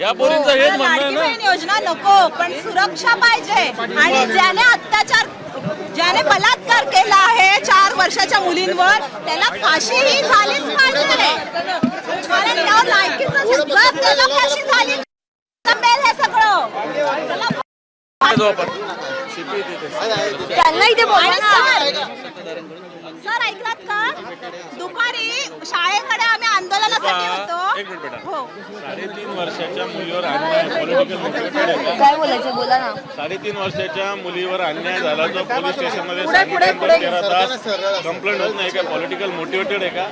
या पोरींचं हेच म्हणणं आहे लाडकी ना. बहीण योजना नको पण सुरक्षा पाहिजे. आणि ज्याने अत्याचार ज्याने बलात्कार केला आहे चार वर्षाच्या मुलींवर त्याला फाशी ही झालीच पाहिजे. कारण त्या लायकीचं जर त्याला फाशी झाली. जमेल हे सगळं. त्याला काय जाऊ आपण शिपी तिथे. त्यांना इथे सर ऐकलात का? दुपारी शाळेकडे आम्ही आंदोलनासाठी एक मिनिट बेटा. होतो हो. साडेतीन वर्षाच्या मुलीवर अन्याय पॉलिटिकल मोटिवेटेड काय बोलायचं? बोला ना. साडेतीन वर्षाच्या मुलीवर अन्याय झाला जो पोलीस स्टेशनमध्ये सांगितल्यानंतर तेरा तास कंप्लेंट होत नाही का? पॉलिटिकल मोटिवेटेड आहे का?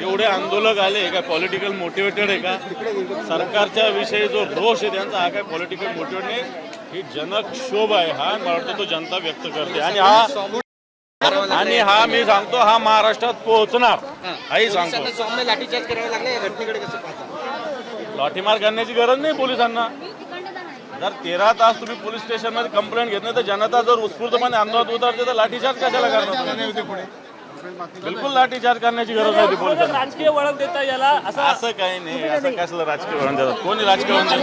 एवढे आंदोलक आले काय पॉलिटिकल मोटिवेटेड आहे का? सरकारच्या विषयी जो रोष आहे त्यांचा हा काय पॉलिटिकल मोटिवेट नाही. ही जनक्षोभ आहे हा. मला वाटतं तो जनता व्यक्त करते. आणि हा आणि हा मी सांगतो हा महाराष्ट्रात पोहोचणार. हाही सांगतो. लाठीचार्ज करावा लागला या घटनेकडे कसं पाहता? लाठीमार करण्याची गरज नाही पोलिसांना. जर तेरा तास तुम्ही पोलीस स्टेशनमध्ये कंप्लेंट घेत नाही तर जनता जर उत्स्फूर्तपणे आंदोलनात उतरते तर लाठीचार्ज कशाला करणार? बिलकुल लाठीचार्ज करण्याची गरज नाही पोलिसांना. राजकीय वळण देता याला असं असं काही नाही असं कसलं राजकीय वळण देतात कोणी राजकीय वळण देतात